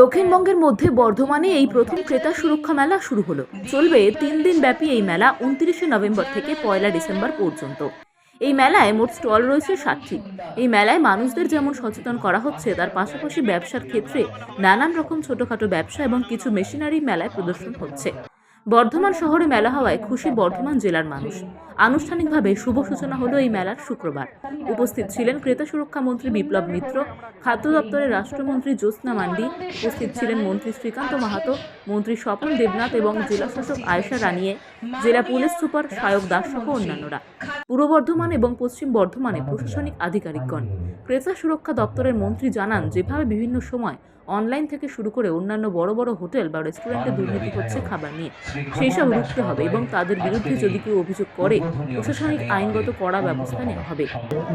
দক্ষিণবঙ্গের মধ্যে বর্ধমানে এই প্রথম ক্রেতা সুরক্ষা মেলা শুরু হলো। চলবে তিন দিন ব্যাপী এই মেলা উনত্রিশে নভেম্বর থেকে পয়লা ডিসেম্বর পর্যন্ত। এই মেলায় মোট স্টল রয়েছে সাতটি। এই মেলায় মানুষদের যেমন সচেতন করা হচ্ছে, তার পাশাপাশি ব্যবসার ক্ষেত্রে নানান রকম ছোটখাটো ব্যবসা এবং কিছু মেশিনারি মেলায় প্রদর্শন হচ্ছে। বর্ধমান শহরে মেলা হওয়ায় খুশি বর্ধমান জেলার মানুষ। আনুষ্ঠানিকভাবে শুভ সূচনা হলো এই মেলার শুক্রবার। উপস্থিত ছিলেন ক্রেতা সুরক্ষা মন্ত্রী বিপ্লব মিত্র, খাদ্য দপ্তরের রাষ্ট্রমন্ত্রী জ্যোৎস্না মান্ডি, উপস্থিত ছিলেন মন্ত্রী শ্রীকান্ত মাহাতো, মন্ত্রী স্বপন দেবনাথ এবং জেলাশাসক আয়েশা রানিয়ে, জেলা পুলিশ সুপার সায়ক দাস সহ অন্যান্যরা। পূর্ব বর্ধমান এবং পশ্চিম বর্ধমানে প্রশাসনিক আধিকারিকগণ। ক্রেতা সুরক্ষা দপ্তরের মন্ত্রী জানান, যেভাবে বিভিন্ন সময় অনলাইন থেকে শুরু করে অন্যান্য বড় বড় হোটেল বা রেস্টুরেন্টে দুর্নীতি হচ্ছে খাবার নিয়ে সেই সব রুখতে হবে এবং তাদের বিরুদ্ধে যদি কেউ অভিযোগ করে, প্রশাসনিক আইনগত কড়া ব্যবস্থা নেওয়া হবে।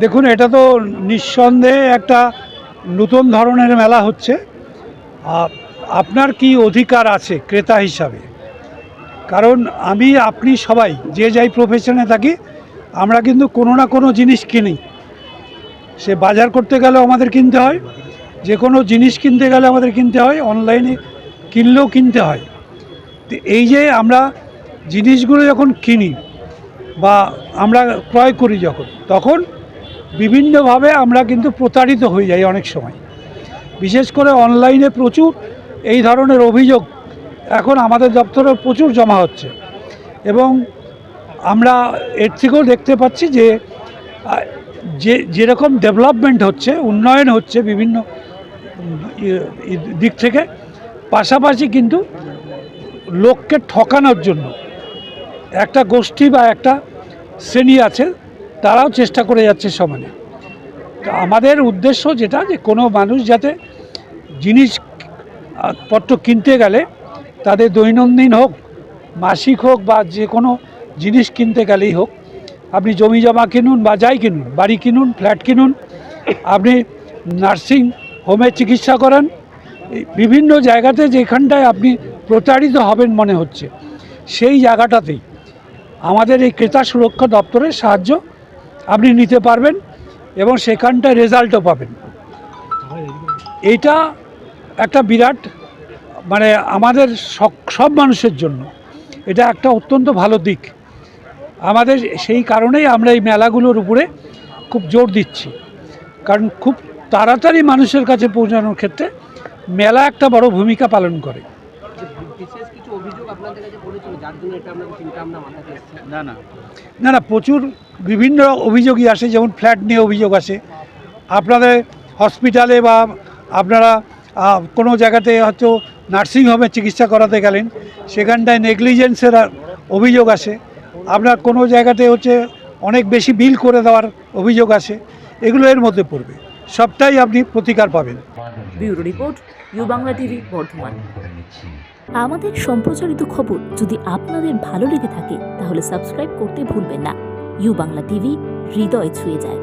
দেখুন, এটা তো নিঃসন্দেহে একটা নতুন ধরনের মেলা হচ্ছে। আপনার কি অধিকার আছে ক্রেতা হিসাবে? কারণ আমি, আপনি সবাই, যে যাই প্রফেশনে থাকি আমরা কিন্তু কোনো না কোনো জিনিস কিনি। সে বাজার করতে গেলেও আমাদের কিনতে হয়, যে কোনো জিনিস কিনতে গেলে আমাদের কিনতে হয়, অনলাইনে কিনলেও কিনতে হয়। তো এই যে আমরা জিনিসগুলো যখন কিনি বা আমরা ক্রয় করি যখন, তখন বিভিন্নভাবে আমরা কিন্তু প্রতারিত হয়ে যাই অনেক সময়। বিশেষ করে অনলাইনে প্রচুর এই ধরনের অভিযোগ এখন আমাদের দপ্তরে প্রচুর জমা হচ্ছে। এবং আমরা এর থেকেও দেখতে পাচ্ছি যে যে যেরকম ডেভেলপমেন্ট হচ্ছে উন্নয়ন হচ্ছে বিভিন্ন দিক থেকে পাশাপাশি কিন্তু লোককে ঠকানোর জন্য একটা গোষ্ঠী বা একটা শ্রেণি আছে তারাও চেষ্টা করে যাচ্ছে সমানে। তো আমাদের উদ্দেশ্য যেটা যে কোনো মানুষ যাতে জিনিস আহ, পত্র কিনতে গেলে তাদের দৈনন্দিন হোক মাসিক হোক বা যে কোনো জিনিস কিনতে গেলেই হোক। আপনি জমি জমা কিনুন বা যাই কিনুন, বাড়ি কিনুন, ফ্ল্যাট কিনুন, আপনি নার্সিং হোমে চিকিৎসা করান। বিভিন্ন জায়গাতে যেখানটায় আপনি প্রতারিত হবেন মনে হচ্ছে, সেই জায়গাটাতেই আমাদের এই ক্রেতা সুরক্ষা দপ্তরের সাহায্য আপনি নিতে পারবেন এবং সেখানটায় রেজাল্টও পাবেন। এইটা একটা বিরাট মানে আমাদের সব মানুষের জন্য। এটা একটা অত্যন্ত ভালো দিক। আমাদের সেই কারণেই আমরা এই মেলাগুলোর উপরে খুব জোর দিচ্ছি। কারণ খুব তাড়াতাড়ি মানুষের কাছে পৌঁছানোর ক্ষেত্রে মেলা একটা বড় ভূমিকা পালন করে। বিশেষ কিছু অভিযোগ আপনাদের কাছে পড়েছিল? যার জন্য এটা আপনাদের চিন্তা ভাবনা মাথাতে এসেছে। না না। না না প্রচুর বিভিন্ন অভিযোগই আসে যেমন ফ্ল্যাট নিয়ে অভিযোগ আসে। আপনাদের হসপিটালে বা আপনারা কোনো জায়গাতে হয়তো নার্সিংহোমে চিকিৎসা করাতে গেলেন সেখানটায় নেগলিজেন্সের অভিযোগ আসে। আপনার কোনো জায়গাতে হচ্ছে অনেক বেশি বিল করে দেওয়ার অভিযোগ আছে এগুলো এর মধ্যে পড়বে। সবটাই আপনি প্রতিকার পাবেন। Bureau report U Bangla TV Bardhaman. আমাদের সম্প্রচারিত খবর যদি আপনাদের ভালো লেগে থাকে তাহলে সাবস্ক্রাইব করতে ভুলবেন না। ইউ বাংলা টিভি হৃদয় ছুঁয়ে যায়।